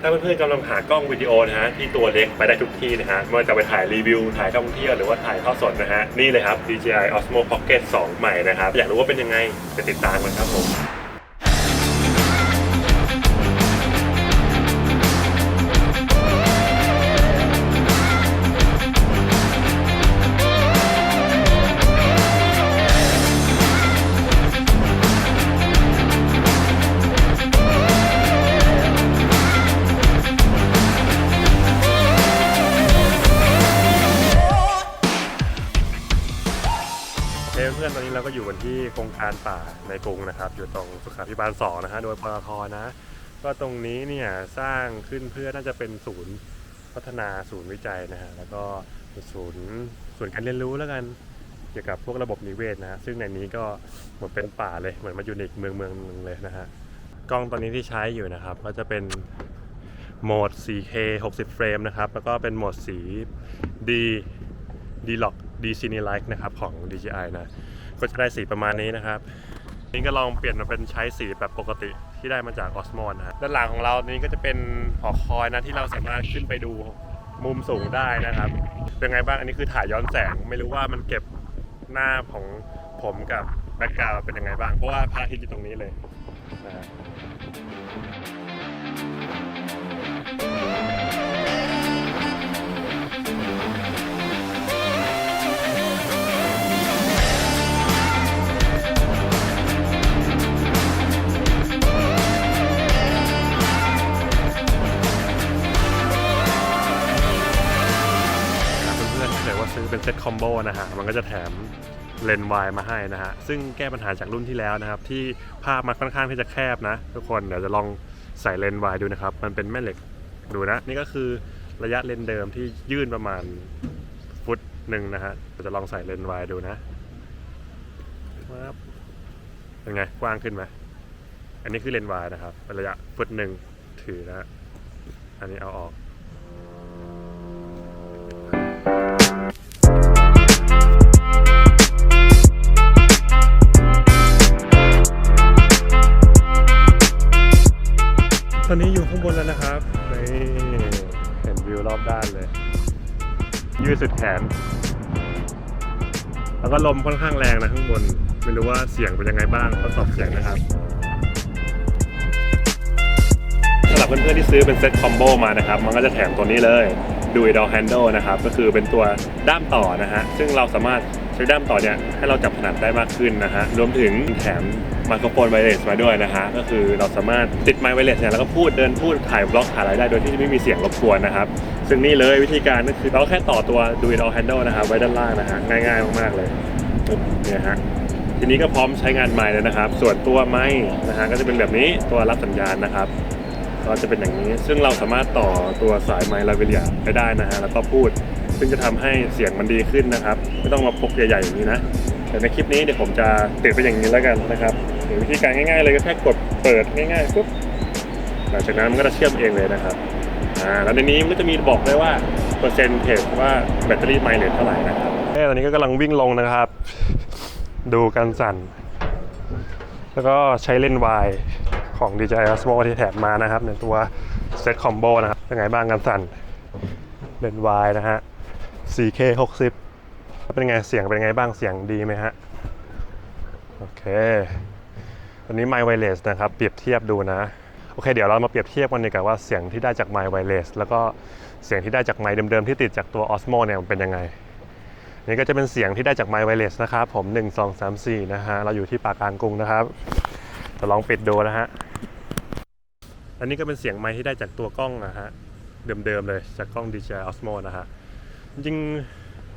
ถ้าเพื่อนๆกำลังหากล้องวิดีโอนะฮะที่ตัวเล็กไปได้ทุกที่นะฮะไม่ว่าจะไปถ่ายรีวิว ถ่ายท่องเที่ยวหรือว่าถ่ายทอดสดนะฮะ นี่เลยครับ DJI Osmo Pocket 2 ใหม่นะครับ อยากรู้ว่าเป็นยังไงไปติดตามกันครับผม อนๆ ตอนนี้เราก็อยู่กันที่โครงการป่าในกรุงนะครับ อยู่ตรงสุขาพิบาล2นะฮะ โดยปตทนะ ก็ตรงนี้เนี่ยสร้างขึ้นเพื่อน่าจะเป็นศูนย์พัฒนาศูนย์วิจัยนะฮะ แล้วก็ศูนย์ศูนย์การเรียนรู้แล้วกัน เกี่ยวกับพวกระบบนิเวศนะ ซึ่งในนี้ก็เหมือนเป็นป่าเลย เหมือนมาอยู่ในเมืองเมืองหนึงเลยนะฮะ กล้องตอนนี้ที่ใช้อยู่นะครับ ก็จะเป็นโหมด 4K 60 เฟรมนะครับ แล้วก็เป็นโหมดสี D d l o c D Cine Like นะครับ ของ DJI นะ ก็จะได้สีประมาณนี้นะครับ นี่ก็ลองเปลี่ยนมาเป็นใช้สีแบบปกติที่ได้มาจาก Osmo นะฮะด้านหลังของเรานี้ก็จะเป็นหอคอยนะที่เราสามารถขึ้นไปดูมุมสูงได้นะครับ เป็นไงบ้างอันนี้คือถ่ายย้อนแสงไม่รู้ว่ามันเก็บหน้าของผมกับแบ็กกราวด์เป็นยังไงบ้าง เพราะว่าพระอาทิตย์อยู่ตรงนี้เลยนะฮะเเป็นเซ็ตคอมโบนะฮะ มันก็จะแถมเลนส์วายมาให้นะฮะ ซึ่งแก้ปัญหาจากรุ่นที่แล้วนะครับ ที่ภาพมันค่อนข้างที่จะแคบนะ ทุกคนเดี๋ยวจะลองใส่เลนส์วายดูนะครับ มันเป็นแม่เหล็กดูนะ นี่ก็คือระยะเลนส์เดิมที่ยื่นประมาณฟุตหนึ่งนะฮะเราจะลองใส่เลนส์วายดูนะครับเป็นไงกว้างขึ้นไหมอันนี้คือเลนส์วายนะครับเป็นระยะฟุตหนึ่งถือนะฮะอันนี้เอาออก ยืดสุดแขน แล้วก็ลมค่อนข้างแรงนะข้างบน ไม่รู้ว่าเสียงเป็นยังไงบ้างทดสอบเสียงนะครับสำหรับเพื่อนๆที่ซื้อเป็นเซ็ตคอมโบมานะครับ มันก็จะแถมตัวนี้เลยดูดอ l handle นะครับ ก็คือเป็นตัวด้ามต่อนะฮะ ซึ่งเราสามารถใช้ด้ามต่อเนี่ยให้เราจับถนัดได้มากขึ้นนะฮะ รวมถึงแถมไมโครโฟนไวเลสมาด้วยนะฮะ ก็คือเราสามารถติดไมค์ไวเลสเนี่ยแล้วก็พูดเดินพูดถ่ายบล็อกถ่ายอะไรได้ โดยที่ไม่มีเสียงรบกวนนะครับ ซึ่งนี่เลยวิธีการก็คือเราแค่ต่อตัวดูดอ l handle นะครับไว้ด้านล่างนะฮะง่ายๆมากๆเลยเนี่ยฮะทีนี้ก็พร้อมใช้งานไมค์แล้วนะครับ ส่วนตัวไมค์นะฮะก็จะเป็นแบบนี้ตัวรับสัญญาณนะครับก็จะเป็นอย่างนี้ ซึ่งเราสามารถต่อตัวสายไมค์ลาเวเลียไปได้นะฮะแล้วก็พูด ซึ่งจะทำให้เสียงมันดีขึ้นนะครับ ไม่ต้องมาพกใหญ่ๆอย่างนี้นะแต่ในคลิปนี้เดี๋ยวผมจะติดไปอย่างนี้แล้วกันนะครับวิธีการง่ายๆเลยก็แค่กดเปิดง่ายๆปุ๊บหลังจากนั้นมันก็จะเชื่อมเองเลยนะครับ อ่าแล้วในนี้มันก็จะมีบอกได้ว่าเปอร์เซ็นต์เทว่าแบตเตอรี่ไมล์เหลือเท่าไหร่นะครับเอ้ตอนนี้ก็กำลังวิ่งลงนะครับ ดูการสั่น แล้วก็ใช้เล่นวายของ DJI Osmo ที่แถมมานะครับ ในตัวเซตคอมโบนะครับเป็นไงบ้างการสั่นเล่นวายนะฮะ 4K 60 เป็นไงเสียงเป็นไงบ้างเสียงดีไหมฮะ โอเค ตอนนี้ My Wireless นะครับ เปรียบเทียบดูนะ อเคเดี๋ยวเรามาเปรียบเทียบกันดีกว่าว่าเสียงที่ได้จาก My Wireless แล้วก็เสียงที่ได้จากไมค์เดิมๆที่ติดจากตัว Osmo เนี่ยมันเป็นยังไงนี่ก็จะเป็นเสียงที่ได้จาก My Wireless นะครับผม 1 2 3 4 นะฮะ เราอยู่ที่ปากกลางกรุงนะครับจะลองปิดดูนะฮะ อันนี้ก็เป็นเสียงไมค์ที่ได้จากตัวกล้องนะฮะ เดิมๆเลยจากกล้อง DJI Osmo นะฮะ จริง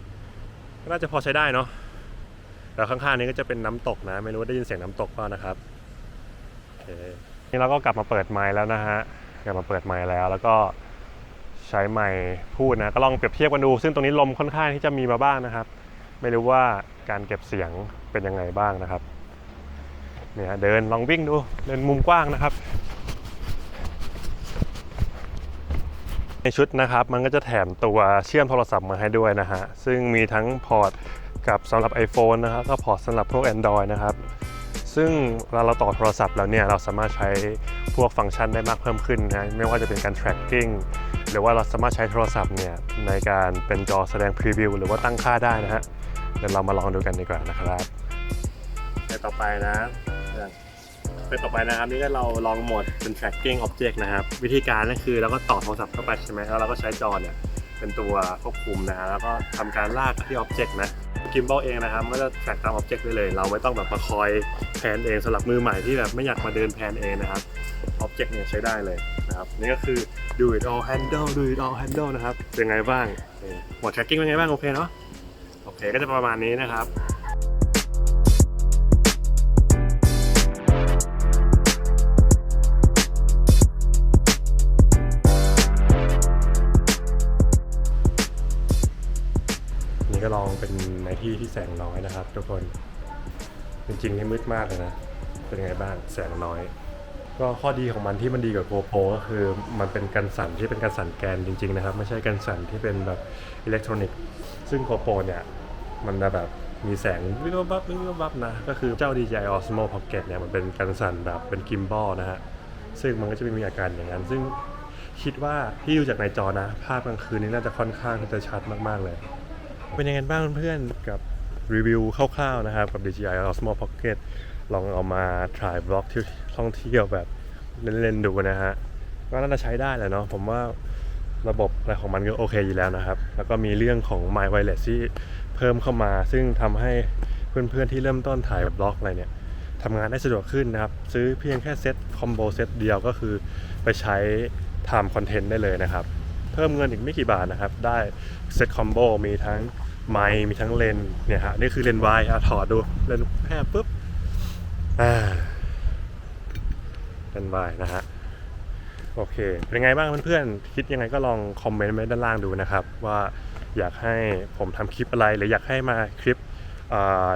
ๆน่าจะพอใช้ได้เนาะแล้วข้างๆนี้ก็จะเป็นน้ำตกนะ ไม่รู้ว่าได้ยินเสียงน้ำตกเปล่านะครับโอเค นี่เราก็กลับมาเปิดไมค์แล้วนะฮะกลับมาเปิดไมค์แล้ว แล้วก็ใช้ไมค์พูดนะก็ลองเปรียบเทียบกันดู ซึ่งตรงนี้ลมค่อนข้างที่จะมีมาบ้างนะครับ ไม่รู้ว่าการเก็บเสียงเป็นยังไงบ้างนะครับเนี่ยเดินลองวิ่งดูเดินมุมกว้างนะครับ ในชุดนะครับมันก็จะแถมตัวเชื่อมโทรศัพท์มาให้ด้วยนะฮะซึ่งมีทั้งพอร์ตกับสำหรับ iPhone นะครับก็พอร์ตสำหรับพวก Android นะครับ ซึ่งเวลาเราต่อโทรศัพท์แล้วเนี่ยเราสามารถใช้พวกฟังก์ชันได้มากเพิ่มขึ้นนะไม่ว่าจะเป็นการ tracking หรือว่าเราสามารถใช้โทรศัพท์เนี่ยในการเป็นจอแสดงพรีวิวหรือว่าตั้งค่าได้นะฮะเดี๋ยวเรามาลองดูกันดีกว่านะครับในต่อไปนะเป็นต่อไปนะครับนี่ก็เราลองโหมดเป็น tracking object นะครับ วิธีการก็คือเราก็ต่อโทรศัพท์เข้าไปใช่ไหมแล้วเราก็ใช้จอเนี่ยเป็นตัวควบคุมนะฮะแล้วก็ทำการลากที่ object นะ กิมบอลเองนะครับก็จะแทร็กตามอ็อบเจกต์ได้เลย เราไม่ต้องแบบมาคอยแพนเองสำหรับมือใหม่ที่แบบไม่อยากมาเดินแพนเองนะครับอ็อบเจกต์เนี่ยใช้ได้เลยนะครับนี่ก็คือ do it all handle do it all handle นะครับเป็นไงบ้างนี่หมด tracking เป็นไงบ้างโอเคเนาะโอเคก็จะประมาณนี้นะครับ ก็ลองเป็นในที่ที่แสงน้อยนะครับ ทุกคน จริงๆนี่มืดมากเลยนะ เป็นไงบ้างแสงน้อย ก็ข้อดีของมันที่มันดีกว่า GoPro ก็คือมันเป็นกันสั่นที่เป็นกันสั่นแกนจริง ๆ นะครับ ไม่ใช่กันสั่นที่เป็นแบบอิเล็กทรอนิกส์ซึ่ง GoPro เนี่ยมันจะแบบมีแสงวิบวับวิบวับนะ ก็คือเจ้า DJI Osmo Pocket เนี่ยมันเป็นกันสั่นแบบเป็นกิมบอลนะฮะ ซึ่งมันก็จะไม่มีอาการอย่างนั้น ซึ่งคิดว่าที่ดูจากในจอนะ ภาพกลางคืนนี้น่าจะค่อนข้างที่จะชัดมาก ๆ เลย เป็นยังไงบ้างเพื่อนๆกับรีวิวคร่าวๆนะครับ กับ DJI Osmo Pocket ลองเอามาถ่ายบล็อกที่ท่องเที่ยวแบบเล่นๆดูนะฮะก็น่าจะใช้ได้แหละเนาะผมว่าระบบอะไรของมันก็โอเคอยู่แล้วนะครับ แล้วก็มีเรื่องของ My Wireless ที่เพิ่มเข้ามา ซึ่งทำให้เพื่อนๆที่เริ่มต้นถ่ายบล็อกอะไรเนี่ยทำงานได้สะดวกขึ้นนะครับ ซื้อเพียงแค่เซตคอมโบเซตเดียวก็คือไปใช้ทำคอนเทนต์ได้เลยนะครับ เพิ่มเงินอีกไม่กี่บาทนะครับ ได้เซ็ตคอมโบมีทั้งไมค์มีทั้งเลนเนี่ยฮะนี่คือเลนวายอะถอดดูเลนแพบปุ๊บอ่าเลนวายนะฮะโอเค เป็นไงบ้างเพื่อนๆ คิดยังไงก็ลองคอมเมนต์ไว้ด้านล่างดูนะครับ ว่าอยากให้ผมทำคลิปอะไร หรืออยากให้มาคลิป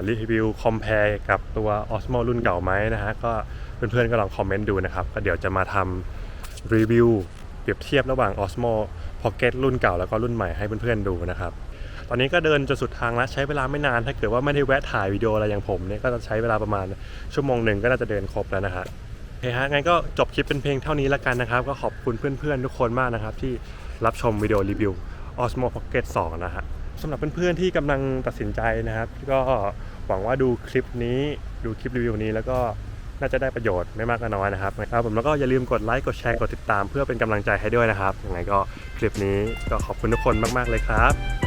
รีวิวคอมเพลกับตัว Osmo รุ่นเก่าไหมนะฮะ ก็เพื่อนๆก็ลองคอมเมนต์ดูนะครับ ก็เดี๋ยวจะมาทำรีวิว ปรียบเทียบระหว่าง Osmo Pocket รุ่นเก่าแล้วก็รุ่นใหม่ให้เพื่อนๆดูนะครับ ตอนนี้ก็เดินจนสุดทางแล้วใช้เวลาไม่นานถ้าเกิดว่าไม่ได้แวะถ่ายวิดีโออะไรอย่างผมเนี่ยก็จะใช้เวลาประมาณชั่วโมงหนึ่งก็น่าจะเดินครบแล้วนะฮะโอเคฮะงั้นก็จบคลิปเป็นเพลงเท่านี้แล้วกันนะครับ ก็ขอบคุณเพื่อนๆทุกคนมากนะครับ ที่รับชมวิดีโอรีวิว Osmo Pocket 2 นะฮะสำหรับเพื่อนๆที่กำลังตัดสินใจนะครับ ก็หวังว่าดูคลิปนี้ดูคลิปรีวิวนี้แล้วก็ น่าจะได้ประโยชน์ไม่มากก็น้อยนะครับครับผมแล้วก็อย่าลืมกดไลค์กดแชร์กดติดตาม เพื่อเป็นกำลังใจให้ด้วยนะครับยังไงก็คลิปนี้ก็ขอบคุณทุกคนมาก ๆ เลยครับ